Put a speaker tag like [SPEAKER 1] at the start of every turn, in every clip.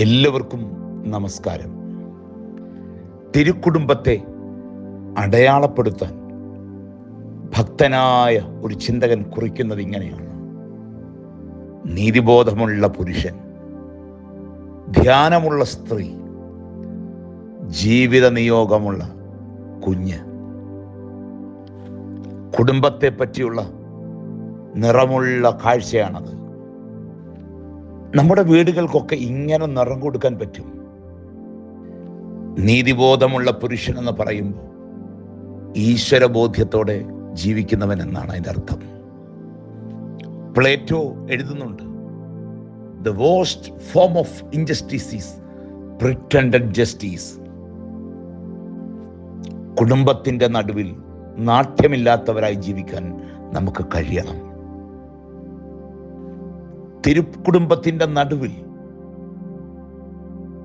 [SPEAKER 1] എല്ലാവർക്കും നമസ്കാരം. തിരുക്കുടുംബത്തെ അടയാളപ്പെടുത്താൻ ഭക്തനായ ഒരു ചിന്തകൻ കുറിക്കുന്നത് ഇങ്ങനെയാണ്. നീതിബോധമുള്ള പുരുഷൻ ധ്യാനമുള്ള സ്ത്രീ ജീവിത നിയോഗമുള്ള കുഞ്ഞ് കുടുംബത്തെ പറ്റിയുള്ള നിറമുള്ള കാഴ്ചയാണത്. നമ്മുടെ വീടുകൾക്കൊക്കെ ഇങ്ങനെ നിറം കൊടുക്കാൻ പറ്റും. നീതിബോധമുള്ള പുരുഷൻ എന്ന് പറയുമ്പോൾ ഈശ്വരബോധ്യത്തോടെ ജീവിക്കുന്നവൻ എന്നാണ് അതിന്റെ അർത്ഥം. പ്ലേറ്റോ എഴുതുന്നുണ്ട് the worst form of injustice is pretended justice കുടുംബത്തിന്റെ നടുവിൽ നാട്യമില്ലാത്തവരായി ജീവിക്കാൻ നമുക്ക് കഴിയണം. തിരുക്കുടുംബത്തിന്റെ നടുവിൽ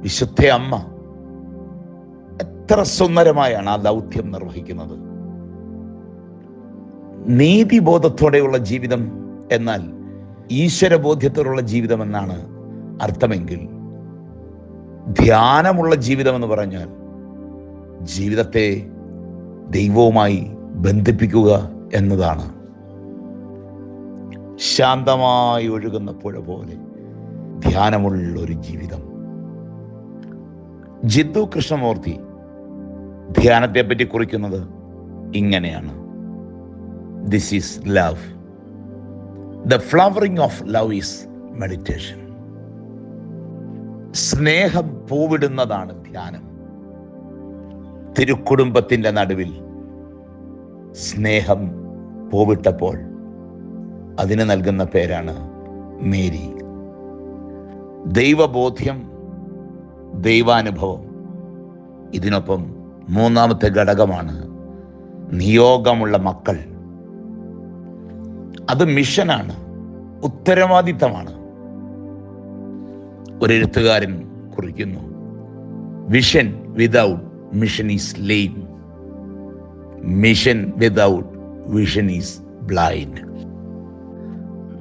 [SPEAKER 1] വിശുദ്ധ അമ്മ എത്ര സുന്ദരമായാണ് ആ ദൗത്യം നിർവഹിക്കുന്നത്. നീതിബോധത്തോടെയുള്ള ജീവിതം എന്നാൽ ഈശ്വരബോധ്യത്തോടുള്ള ജീവിതം എന്നാണ് അർത്ഥമെങ്കിൽ ധ്യാനമുള്ള ജീവിതം എന്ന് പറഞ്ഞാൽ ജീവിതത്തെ ദൈവവുമായി ബന്ധിപ്പിക്കുക എന്നതാണ്. ശാന്തമായി ഒഴുകുന്ന പുഴ പോലെ ധ്യാനമുള്ള ഒരു ജീവിതം. ജിദ്ദു കൃഷ്ണമൂർത്തി ധ്യാനത്തെ പറ്റി കുറിക്കുന്നത് ഇങ്ങനെയാണ്. This is love the flowering of love is meditation സ്നേഹം പൂവിടുന്നതാണ് ധ്യാനം. തിരുക്കുടുംബത്തിന്റെ നടുവിൽ സ്നേഹം പൂവിട്ടപ്പോൾ അതിന് നൽകുന്ന പേരാണ് മേരി. ദൈവബോധ്യം ദൈവാനുഭവം. ഇതിനൊപ്പം മൂന്നാമത്തെ ഘടകമാണ് നിയോഗമുള്ള മക്കൾ. അത് മിഷനാണ് ഉത്തരവാദിത്തമാണ്. ഒരെഴുത്തുകാരൻ കുറിക്കുന്നു vision without mission is lame mission without vision is blind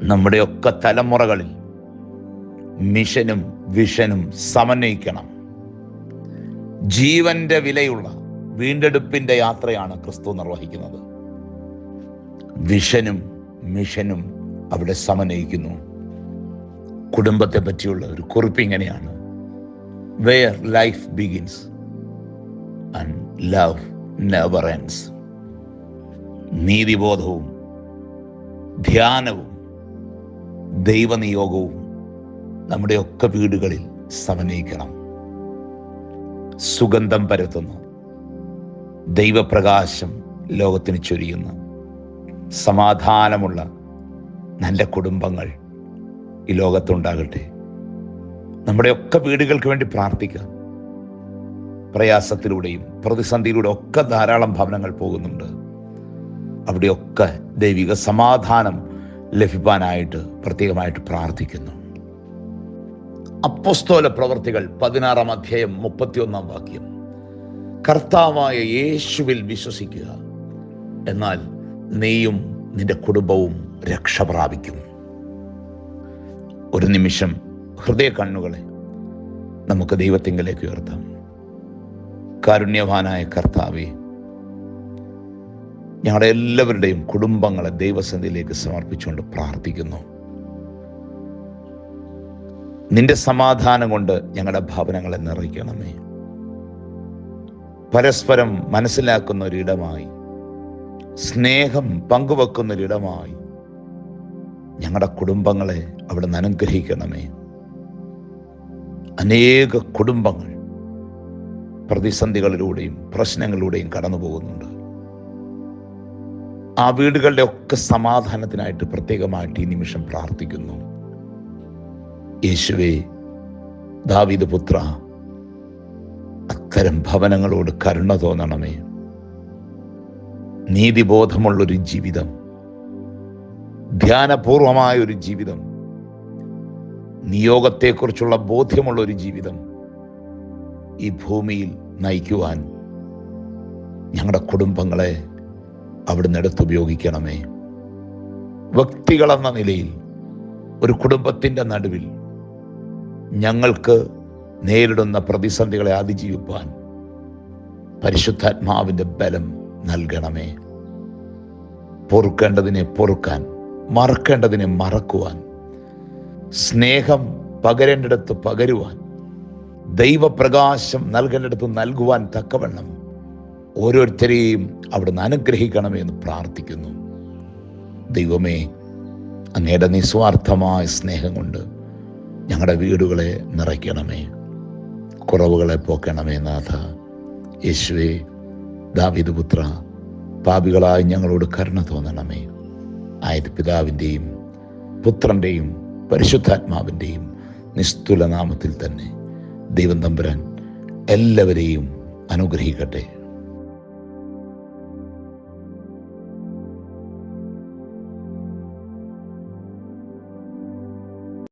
[SPEAKER 1] നമ്മുടെയൊക്കെ തലമുറകളിൽ മിഷനും വിഷനും സമന്വയിക്കണം. ജീവന്റെ വിലയുള്ള വീണ്ടെടുപ്പിന്റെ യാത്രയാണ് ക്രിസ്തു നിർവഹിക്കുന്നത്. വിഷനും മിഷനും അവിടെ സമന്വയിക്കുന്നു. കുടുംബത്തെ പറ്റിയുള്ള ഒരു കുറിപ്പ് ഇങ്ങനെയാണ്. Where life begins love never ends നീതിബോധവും ധ്യാനവും ദൈവനിയോഗവും നമ്മുടെയൊക്കെ വീടുകളിൽ സമന്വയിക്കണം. സുഗന്ധം പരത്തുന്നു. ദൈവപ്രകാശം ലോകത്തിന് ചൊരിയുന്നു. സമാധാനമുള്ള നല്ല കുടുംബങ്ങൾ ഈ ലോകത്തുണ്ടാകട്ടെ. നമ്മുടെയൊക്കെ വീടുകൾക്ക് വേണ്ടി പ്രാർത്ഥിക്കുക. പ്രയാസത്തിലൂടെയും പ്രതിസന്ധിയിലൂടെ ഒക്കെ ധാരാളം ഭവനങ്ങൾ പോകുന്നുണ്ട്. അവിടെയൊക്കെ ദൈവിക സമാധാനം ലഭിക്കാനായിട്ട് പ്രത്യേകമായിട്ട് പ്രാർത്ഥിക്കുന്നു. അപ്പസ്തോല പ്രവർത്തികൾ പതിനാറാം അധ്യായം മുപ്പത്തിയൊന്നാം വാക്യം. കർത്താവായ യേശുവിൽ വിശ്വസിക്കുക. എന്നാൽ നീയും നിന്റെ കുടുംബവും രക്ഷ പ്രാപിക്കും. ഒരു നിമിഷം ഹൃദയ കണ്ണുകളെ നമുക്ക് ദൈവത്തിങ്കലേക്ക് ഉയർത്താം. കാരുണ്യവാനായ കർത്താവെ ഞങ്ങളുടെ എല്ലാവരുടെയും കുടുംബങ്ങളെ ദൈവസന്ധിയിലേക്ക് സമർപ്പിച്ചുകൊണ്ട് പ്രാർത്ഥിക്കുന്നു. നിന്റെ സമാധാനം കൊണ്ട് ഞങ്ങളുടെ ഭവനങ്ങളെ നിറയ്ക്കണമേ. പരസ്പരം മനസ്സിലാക്കുന്ന ഒരിടമായി സ്നേഹം പങ്കുവെക്കുന്ന ഒരിടമായി ഞങ്ങളുടെ കുടുംബങ്ങളെ അവിടെ അനുഗ്രഹിക്കണമേ. അനേക കുടുംബങ്ങൾ പ്രതിസന്ധികളിലൂടെയും പ്രശ്നങ്ങളിലൂടെയും കടന്നു പോകുന്നുണ്ട് ആ വീടുകളുടെ ഒക്കെ സമാധാനത്തിനായിട്ട് പ്രത്യേകമായിട്ട് ഈ നിമിഷം പ്രാർത്ഥിക്കുന്നു. യേശുവേ ദാവിദ് പുത്ര അത്തരം ഭവനങ്ങളോട് കരുണ തോന്നണമേ. നീതിബോധമുള്ളൊരു ജീവിതം ധ്യാനപൂർവമായ ഒരു ജീവിതം നിയോഗത്തെക്കുറിച്ചുള്ള ബോധ്യമുള്ള ഒരു ജീവിതം ഈ ഭൂമിയിൽ നയിക്കുവാൻ ഞങ്ങളുടെ കുടുംബങ്ങളെ അവിടുന്ന് എടുത്തുപയോഗിക്കണമേ വ്യക്തികളെന്ന നിലയിൽ ഒരു കുടുംബത്തിന്റെ നടുവിൽ ഞങ്ങൾക്ക് നേരിടുന്ന പ്രതിസന്ധികളെ അതിജീവിപ്പാൻ പരിശുദ്ധാത്മാവിന്റെ ബലം നൽകണമേ. പൊറുക്കേണ്ടതിനെ പൊറുക്കാൻ മറക്കേണ്ടതിനെ മറക്കുവാൻ സ്നേഹം പകരേണ്ടിടത്ത് പകരുവാൻ ദൈവപ്രകാശം നൽകേണ്ടിടത്ത് നൽകുവാൻ തക്കവണ്ണം ഓരോരുത്തരെയും അവിടുന്ന് അനുഗ്രഹിക്കണമേ എന്ന് പ്രാർത്ഥിക്കുന്നു. ദൈവമേ അങ്ങയുടെ നിസ്വാർത്ഥമായ സ്നേഹം കൊണ്ട് ഞങ്ങളുടെ വീടുകളെ നിറയ്ക്കണമേ. കുറവുകളെ പോക്കണമേ നാഥ. യേശുവേ ദാവിദ് പുത്ര പാപികളായി ഞങ്ങളോട് കരുണ തോന്നണമേ. ആയത് പിതാവിന്റെയും പുത്രന്റെയും പരിശുദ്ധാത്മാവിന്റെയും നിസ്തുല നാമത്തിൽ തന്നെ ദൈവം തമ്പുരാൻ എല്ലാവരെയും അനുഗ്രഹിക്കട്ടെ.